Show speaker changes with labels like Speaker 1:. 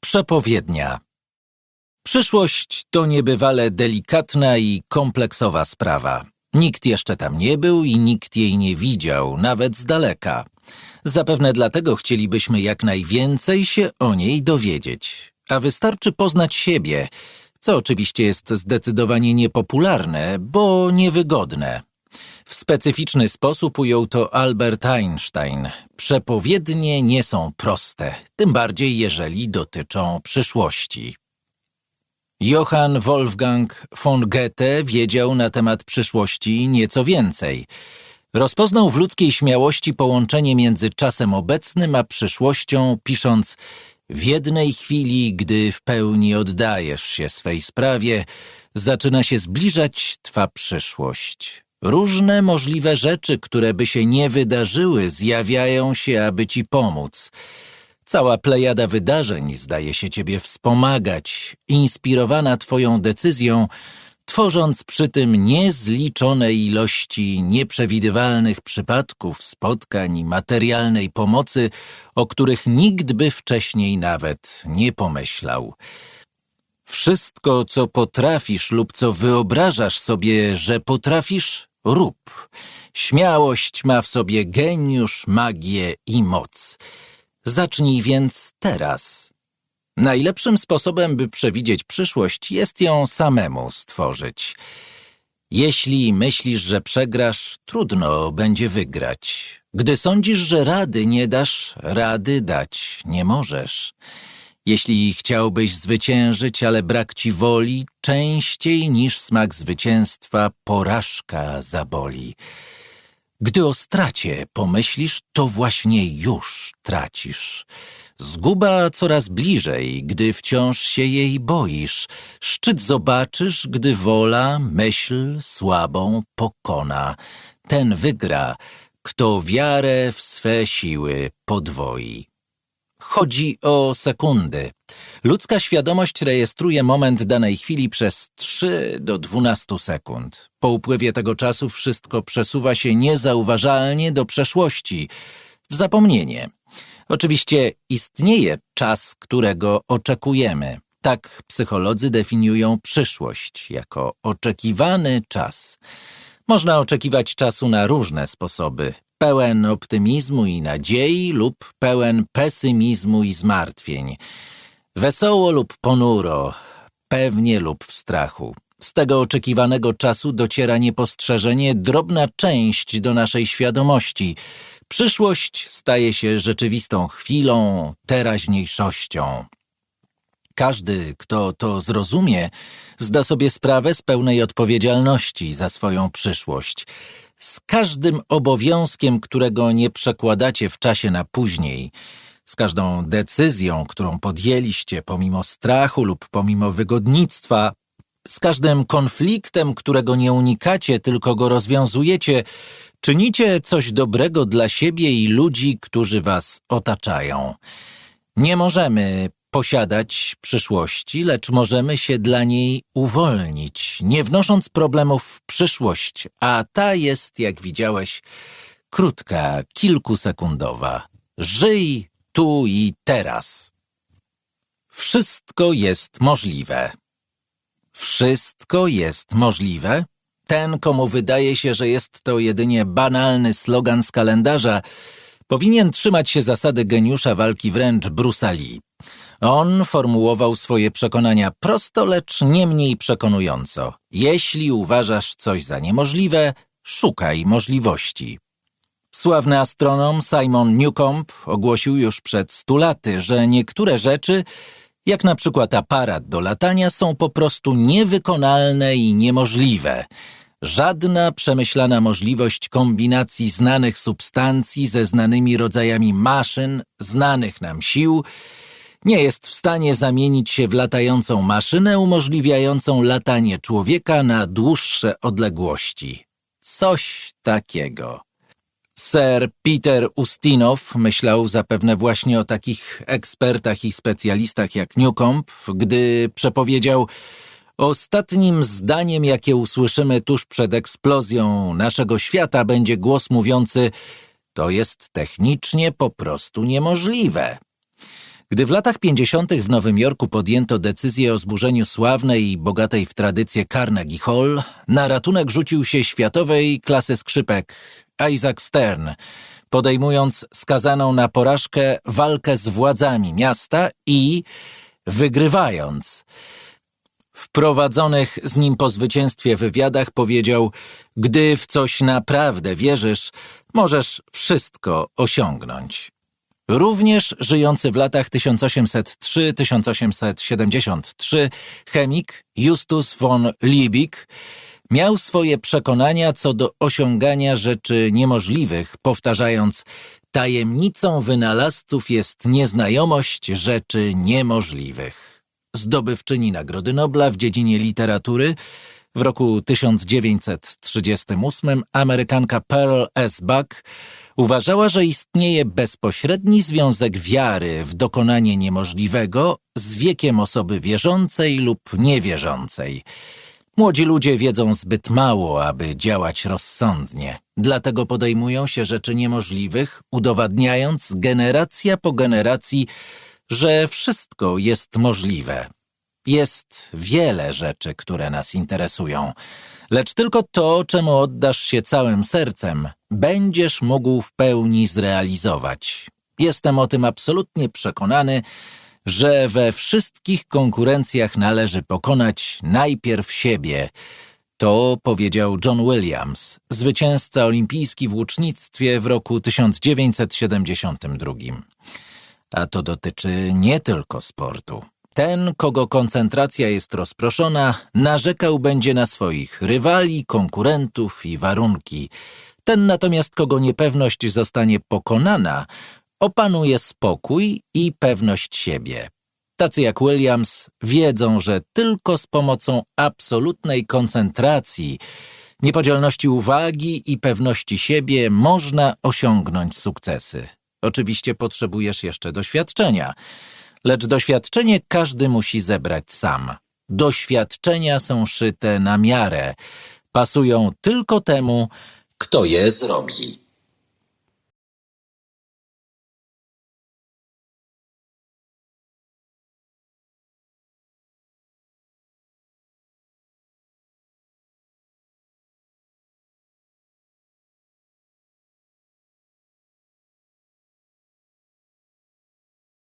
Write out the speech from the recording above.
Speaker 1: Przepowiednia. Przyszłość to niebywale delikatna i kompleksowa sprawa. Nikt jeszcze tam nie był i nikt jej nie widział, nawet z daleka. Zapewne dlatego chcielibyśmy jak najwięcej się o niej dowiedzieć. A wystarczy poznać siebie, co oczywiście jest zdecydowanie niepopularne, bo niewygodne. W specyficzny sposób ujął to Albert Einstein. Przepowiednie nie są proste, tym bardziej jeżeli dotyczą przyszłości. Johann Wolfgang von Goethe wiedział na temat przyszłości nieco więcej. Rozpoznał w ludzkiej śmiałości połączenie między czasem obecnym a przyszłością, pisząc w jednej chwili, gdy w pełni oddajesz się swej sprawie, zaczyna się zbliżać twa przyszłość. Różne możliwe rzeczy, które by się nie wydarzyły, zjawiają się, aby ci pomóc. Cała plejada wydarzeń zdaje się ciebie wspomagać, inspirowana twoją decyzją, tworząc przy tym niezliczone ilości nieprzewidywalnych przypadków, spotkań i materialnej pomocy, o których nikt by wcześniej nawet nie pomyślał. Wszystko, co potrafisz lub co wyobrażasz sobie, że potrafisz, rób. Śmiałość ma w sobie geniusz, magię i moc. Zacznij więc teraz. Najlepszym sposobem, by przewidzieć przyszłość, jest ją samemu stworzyć. Jeśli myślisz, że przegrasz, trudno będzie wygrać. Gdy sądzisz, że rady nie dasz, rady dać nie możesz. Jeśli chciałbyś zwyciężyć, ale brak ci woli, częściej niż smak zwycięstwa porażka zaboli. Gdy o stracie pomyślisz, to właśnie już tracisz. Zguba coraz bliżej, gdy wciąż się jej boisz. Szczyt zobaczysz, gdy wola, myśl słabą pokona. Ten wygra, kto wiarę w swe siły podwoi. Chodzi o sekundy. Ludzka świadomość rejestruje moment danej chwili przez 3 do 12 sekund. Po upływie tego czasu wszystko przesuwa się niezauważalnie do przeszłości, w zapomnienie. Oczywiście istnieje czas, którego oczekujemy. Tak psycholodzy definiują przyszłość jako oczekiwany czas. Można oczekiwać czasu na różne sposoby, pełen optymizmu i nadziei lub pełen pesymizmu i zmartwień. Wesoło lub ponuro, pewnie lub w strachu. Z tego oczekiwanego czasu dociera niepostrzeżenie drobna część do naszej świadomości. Przyszłość staje się rzeczywistą chwilą, teraźniejszością. Każdy, kto to zrozumie, zda sobie sprawę z pełnej odpowiedzialności za swoją przyszłość. Z każdym obowiązkiem, którego nie przekładacie w czasie na później, z każdą decyzją, którą podjęliście pomimo strachu lub pomimo wygodnictwa, z każdym konfliktem, którego nie unikacie, tylko go rozwiązujecie, czynicie coś dobrego dla siebie i ludzi, którzy was otaczają. Nie możemy posiadać przyszłości, lecz możemy się dla niej uwolnić, nie wnosząc problemów w przyszłość, a ta jest, jak widziałeś, krótka, kilkusekundowa. Żyj tu i teraz. Wszystko jest możliwe. Wszystko jest możliwe? Ten, komu wydaje się, że jest to jedynie banalny slogan z kalendarza, powinien trzymać się zasady geniusza walki wręcz Bruce'a Lee. On formułował swoje przekonania prosto, lecz nie mniej przekonująco. Jeśli uważasz coś za niemożliwe, szukaj możliwości. Sławny astronom Simon Newcomb ogłosił już przed stu laty, że niektóre rzeczy, jak na przykład aparat do latania, są po prostu niewykonalne i niemożliwe. Żadna przemyślana możliwość kombinacji znanych substancji ze znanymi rodzajami maszyn, znanych nam sił, nie jest w stanie zamienić się w latającą maszynę umożliwiającą latanie człowieka na dłuższe odległości. Coś takiego. Sir Peter Ustinow myślał zapewne właśnie o takich ekspertach i specjalistach jak Newcomb, gdy przepowiedział Ostatnim zdaniem, jakie usłyszymy tuż przed eksplozją naszego świata, będzie głos mówiący to jest technicznie po prostu niemożliwe. Gdy w latach 50. w Nowym Jorku podjęto decyzję o zburzeniu sławnej i bogatej w tradycję Carnegie Hall, na ratunek rzucił się światowej klasy skrzypek Isaac Stern, podejmując skazaną na porażkę walkę z władzami miasta i wygrywając. W prowadzonych z nim po zwycięstwie wywiadach powiedział: Gdy w coś naprawdę wierzysz, możesz wszystko osiągnąć. Również żyjący w latach 1803-1873 chemik Justus von Liebig miał swoje przekonania co do osiągania rzeczy niemożliwych, powtarzając tajemnicą wynalazców jest nieznajomość rzeczy niemożliwych. Zdobywczyni Nagrody Nobla w dziedzinie literatury w roku 1938 Amerykanka Pearl S. Buck uważała, że istnieje bezpośredni związek wiary w dokonanie niemożliwego z wiekiem osoby wierzącej lub niewierzącej. Młodzi ludzie wiedzą zbyt mało, aby działać rozsądnie. Dlatego podejmują się rzeczy niemożliwych, udowadniając generacja po generacji, że wszystko jest możliwe. Jest wiele rzeczy, które nas interesują, lecz tylko to, czemu oddasz się całym sercem, będziesz mógł w pełni zrealizować. Jestem o tym absolutnie przekonany, że we wszystkich konkurencjach należy pokonać najpierw siebie. To powiedział John Williams, zwycięzca olimpijski w łucznictwie w roku 1972. A to dotyczy nie tylko sportu. Ten, kogo koncentracja jest rozproszona, narzekał będzie na swoich rywali, konkurentów i warunki. Ten natomiast, kogo niepewność zostanie pokonana, opanuje spokój i pewność siebie. Tacy jak Williams wiedzą, że tylko z pomocą absolutnej koncentracji, niepodzielności uwagi i pewności siebie można osiągnąć sukcesy. Oczywiście potrzebujesz jeszcze doświadczenia, lecz doświadczenie każdy musi zebrać sam. Doświadczenia są szyte na miarę, pasują tylko temu, kto je zrobi.